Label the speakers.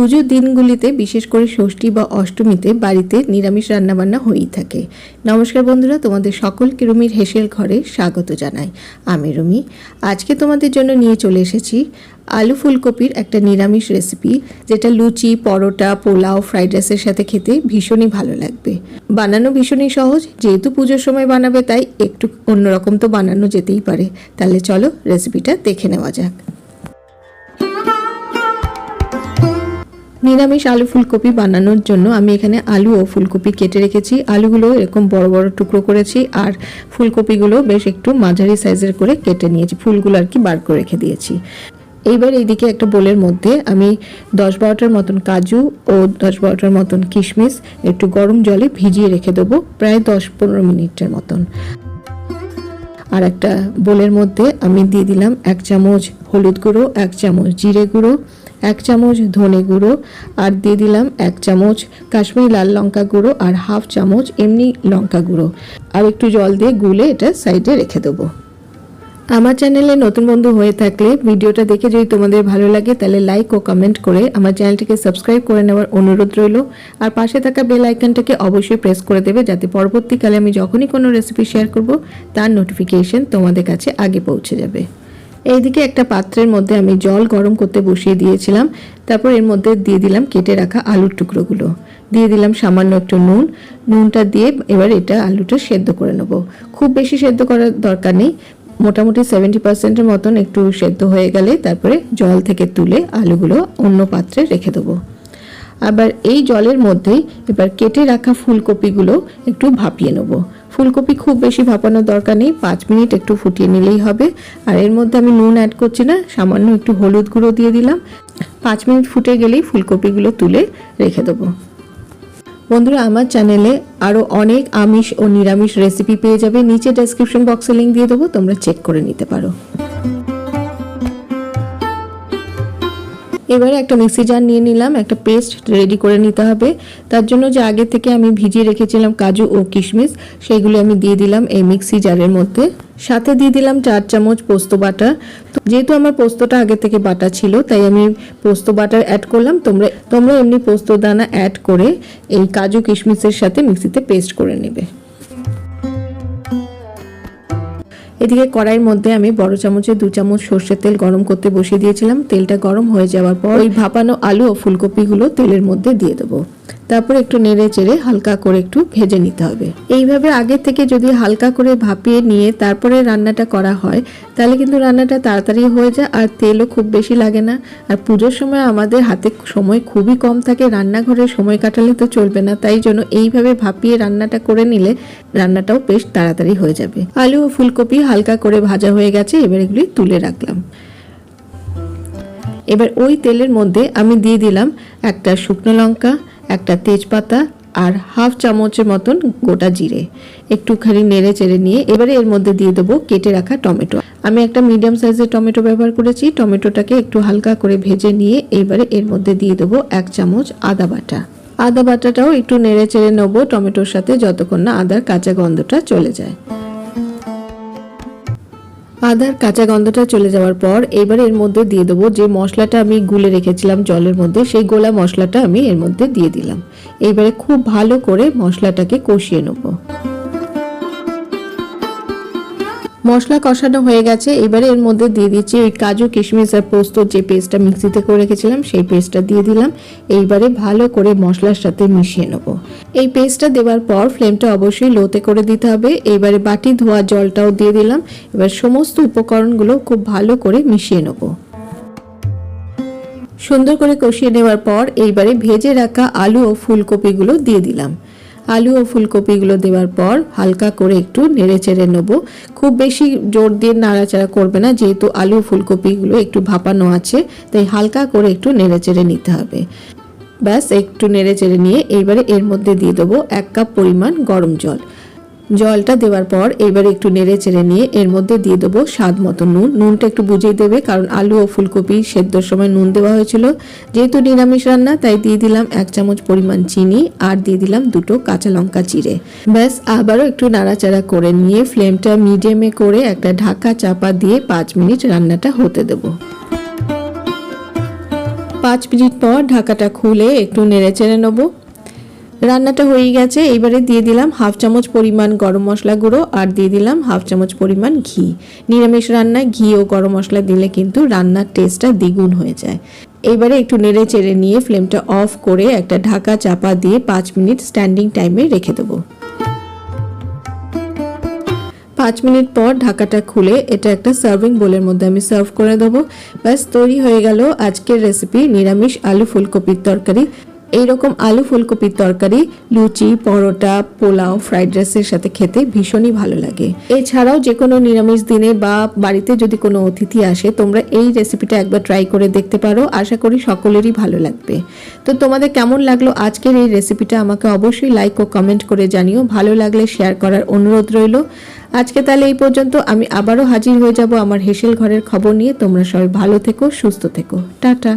Speaker 1: পুজোর দিনগুলিতে, বিশেষ করে ষষ্ঠী বা অষ্টমীতে, বাড়িতে নিরামিষ রান্নাবান্না হয়েই থাকে। নমস্কার বন্ধুরা, তোমাদের সকলকে রুমির হেসেল ঘরে স্বাগত জানাই। আমি রুমি। আজকে তোমাদের জন্য নিয়ে চলে এসেছি আলু ফুলকপির একটা নিরামিষ রেসিপি যেটা লুচি, পরোটা, পোলাও, ফ্রাইড রাইসের সাথে খেতে ভীষণই ভালো লাগবে। বানানো ভীষণই সহজ, যেহেতু পুজোর সময় বানাবে, তাই একটু অন্যরকম তো বানানো যেতেই পারে। তাহলে চলো রেসিপিটা দেখে নেওয়া যাক। নিরামিষ আলু ফুলকপি বানানোর জন্য আমি এখানে আলু ও ফুলকপি কেটে রেখেছি। আলুগুলো এরকম বড় বড় টুকরো করেছি আর ফুলকপিগুলো বেশ একটু মাঝারি সাইজের করে কেটে নিয়েছি। ফুলগুলো আর কি বার করে রেখে দিয়েছি। এইবার এইদিকে একটা বোলের মধ্যে আমি দশ বারোটার মতন কাজু ও দশ বারোটার মতন কিশমিশ একটু গরম জলে ভিজিয়ে রেখে দেবো প্রায় দশ পনেরো মিনিটের মতন। আর একটা বোলের মধ্যে আমি দিয়ে দিলাম এক চামচ হলুদ গুঁড়ো, এক চামচ জিরে গুঁড়ো, এক চামচ ধনে গুঁড়ো আর দিয়ে দিলাম এক চামচ কাশ্মীরি লাল লঙ্কা গুঁড়ো আর হাফ চামচ এমনি লঙ্কা গুঁড়ো। আর একটু জল দিয়ে গুলে এটা সাইডে রেখে দেবো। আমার চ্যানেলে নতুন বন্ধু হয়ে থাকলে ভিডিওটা দেখে যদি তোমাদের ভালো লাগে, তাহলে লাইক ও কমেন্ট করে আমার চ্যানেলটিকে সাবস্ক্রাইব করে নেওয়ার অনুরোধ রইল। আর পাশে থাকা বেল আইকনটাকে অবশ্যই প্রেস করে দেবে, যাতে পরবর্তীকালে আমি যখনই কোনো রেসিপি শেয়ার করব, তার নোটিফিকেশন তোমাদের কাছে আগে পৌঁছে যাবে। এইদিকে একটা পাত্রের মধ্যে আমি জল গরম করতে বসিয়ে দিয়েছিলাম। তারপর এর মধ্যে দিয়ে দিলাম কেটে রাখা আলুর টুকরোগুলো। দিয়ে দিলাম সামান্য একটু নুন। নুনটা দিয়ে এবার এটা আলুটা সেদ্ধ করে নেব। খুব বেশি সেদ্ধ করার দরকার নেই। মোটামুটি সেভেন্টি পার্সেন্টের মতন একটু সেদ্ধ হয়ে গেলে তারপরে জল থেকে তুলে আলুগুলো অন্য পাত্রে রেখে দেবো। আবার এই জলের মধ্যেই এবার কেটে রাখা ফুলকপিগুলো একটু ভাপিয়ে নেব। ফুলকপি খুব বেশি ভাপানোর দরকার নেই, পাঁচ মিনিট একটু ফুটিয়ে নিলেই হবে। আর এর মধ্যে আমি নুন অ্যাড করছি না, সামান্য একটু হলুদ গুঁড়ো দিয়ে দিলাম। পাঁচ মিনিট ফুটে গেলেই ফুলকপিগুলো তুলে রেখে দেবো। বন্ধুরা, আমার চ্যানেলে আরও অনেক আমিষ ও নিরামিষ রেসিপি পেয়ে যাবে। নিচে ডেসক্রিপশন বক্সে লিঙ্ক দিয়ে দেবো, তোমরা চেক করে নিতে পারো। এবারে একটা মিক্সি জার নিয়ে নিলাম, একটা পেস্ট রেডি করে নিতে হবে। তার জন্য যে আগে থেকে আমি ভিজিয়ে রেখেছিলাম কাজু ও কিশমিশ, সেইগুলো আমি দিয়ে দিলাম এই মিক্সি জারের মধ্যে। সাথে দিয়ে দিলাম চার চামচ পোস্ত বাটা। যেহেতু আমার পোস্তটা আগে থেকে বাটা ছিল, তাই আমি পোস্ত বাটার অ্যাড করলাম। তোমরা তোমরা এমনি পোস্ত দানা অ্যাড করে এই কাজু কিশমিশের সাথে মিক্সিতে পেস্ট করে নেবে। এদিকে কড়াইয়ের মধ্যে আমি বড় চামচে দু চামচ সর্ষের তেল গরম করতে বসিয়ে দিয়েছিলাম। তেলটা গরম হয়ে যাওয়ার পর ওই ভাপানো আলু ও ফুলকপিগুলো তেলের মধ্যে দিয়ে দেবো। তারপর একটু নেড়ে চেড়ে হালকা করে একটু ভেজে নিতে হবে। এইভাবে আগে থেকে যদি হালকা করে ভাপিয়ে নিয়ে তারপরে রান্নাটা করা হয়, তাহলে কিন্তু রান্নাটা তাড়াতাড়ি হয়ে যায় আর তেলও খুব বেশি লাগে না। আর পুজোর সময় আমাদের হাতে সময় খুবই কম থাকে, রান্নাঘরে সময় কাটালে তো চলবে না। তাই জন্য এইভাবে ভাপিয়ে রান্নাটা করে নিলে রান্নাটাও বেশ তাড়াতাড়ি হয়ে যাবে। আলু ও ফুলকপি হালকা করে ভাজা হয়ে গেছে, এবার এগুলি তুলে রাখলাম। এবার ওই তেলের মধ্যে আমি দিয়ে দিলাম একটা শুকনো লঙ্কা একটা তেজপাতা আর হাফ চামচের মতন গোটা জিরে। একটুখানি নেড়ে চেড়ে নিয়ে এবারে এর মধ্যে দিয়ে দেবো কেটে রাখা টমেটো। আমি একটা মিডিয়াম সাইজের টমেটো ব্যবহার করেছি। টমেটোটাকে একটু হালকা করে ভেজে নিয়ে এবারে এর মধ্যে দিয়ে দেবো এক চামচ আদা বাটা। আদা বাটাটাও একটু নেড়ে চেড়ে নেব টমেটোর সাথে যতক্ষণ না আদার কাঁচা গন্ধটা চলে যায়। আদার কাঁচা গন্ধটা চলে যাওয়ার পর এবার এর মধ্যে দিয়ে দেবো যে মশলাটা আমি গুলে রেখেছিলাম জলের মধ্যে, সেই গোলা মশলাটা আমি এর মধ্যে দিয়ে দিলাম। এইবারে খুব ভালো করে মশলাটাকে কষিয়ে নেব। মশলা কষানো হয়ে গেছে। এবারে এর মধ্যে দিয়ে দিচ্ছি ওই কাজু কিশমিশ আর পোস্ত যে পেস্টটা মিক্সিতে করে রেখেছিলাম, সেই পেস্টটা দিয়ে দিলাম। এইবারে ভালো করে মশলার সাথে মিশিয়ে নেব। এই পেস্টটা দেওয়ার পর ফ্লেমটা অবশ্যই লোতে করে দিতে হবে। এইবারে বাটি ধোয়া জলটাও দিয়ে দিলাম। এবার সমস্ত উপকরণগুলো খুব ভালো করে মিশিয়ে নেব। সুন্দর করে কষিয়ে নেওয়ার পর এইবারে ভেজে রাখা আলু ও ফুলকপিগুলো দিয়ে দিলাম। আলু ও ফুলকপিগুলো দেওয়ার পর হালকা করে একটু নেড়ে চেড়ে নেব। খুব বেশি জোর দিয়ে নাড়াচাড়া করবে না, যেহেতু আলু ফুলকপিগুলো একটু ভাপানো আছে, তাই হালকা করে একটু নেড়ে চেড়ে নিতে হবে। ব্যাস, একটু নেড়ে চেড়ে নিয়ে এইবারে এর মধ্যে দিয়ে দেবো এক কাপ পরিমাণ গরম জল। জলটা দেওয়ার পর এবারে একটু নেড়ে চেড়ে নিয়ে এর মধ্যে দিয়ে দেবো স্বাদ মতো নুন। নুনটা একটু বুঝিয়ে দেবে, কারণ আলু ও ফুলকপি সেদ্ধর সময় নুন দেওয়া হয়েছিল। যেহেতু নিরামিষ রান্না, তাই দিয়ে দিলাম এক চামচ পরিমাণ চিনি আর দিয়ে দিলাম দুটো কাঁচা লঙ্কা চিড়ে। ব্যাস, আবারও একটু নাড়াচাড়া করে নিয়ে ফ্লেমটা মিডিয়ামে করে একটা ঢাকা চাপা দিয়ে পাঁচ মিনিট রান্নাটা হতে দেবো। পাঁচ মিনিট পর ঢাকাটা খুলে একটু নেড়ে চেড়ে নেব। রান্নাটা হয়ে গেছে, এবারে দিয়ে দিলাম হাফ চামচ পরিমাণ গরম মশলা গুঁড়ো আর দিয়ে দিলাম হাফ চামচ পরিমাণ ঘি। নিরামিষ রান্নায় ঘি ও গরম মশলা দিলে কিন্তু রান্নার টেস্টটা দ্বিগুণ হয়ে যায়। এবারে একটু নেড়ে চেড়ে নিয়ে ফ্লেমটা অফ করে একটা ঢাকা চাপা দিয়ে পাঁচ মিনিট স্ট্যান্ডিং টাইমে রেখে দেবো। পাঁচ মিনিট পর ঢাকাটা খুলে এটা একটা সার্ভিং বোলের মধ্যে আমি সার্ভ করে দেবো। ব্যাস, তৈরি হয়ে গেল আজকের রেসিপি নিরামিষ আলু ফুলকপির তরকারি। এইরকম আলু ফুলকপির তরকারি, লুচি, পরোটা, পোলাও, ফ্রাইড রাইসের সাথে খেতে ভীষণই ভালো লাগে। এছাড়াও যে কোনো নিরামিষ দিনে বা বাড়িতে যদি কোনো অতিথি আসে, তোমরা এই রেসিপিটা একবার ট্রাই করে দেখতে পারো। আশা করি সকলেরই ভালো লাগবে। তো তোমাদের কেমন লাগল আজকের এই রেসিপিটা আমাকে অবশ্যই লাইক ও কমেন্ট করে জানিও। ভালো লাগলে শেয়ার করার অনুরোধ রইল। আজকে তাহলে এই পর্যন্ত। আমি আবারও হাজির হয়ে যাব আমার হেসেল ঘরের খবর নিয়ে। তোমরা সবাই ভালো থেকো, সুস্থ থেকো। টাটা।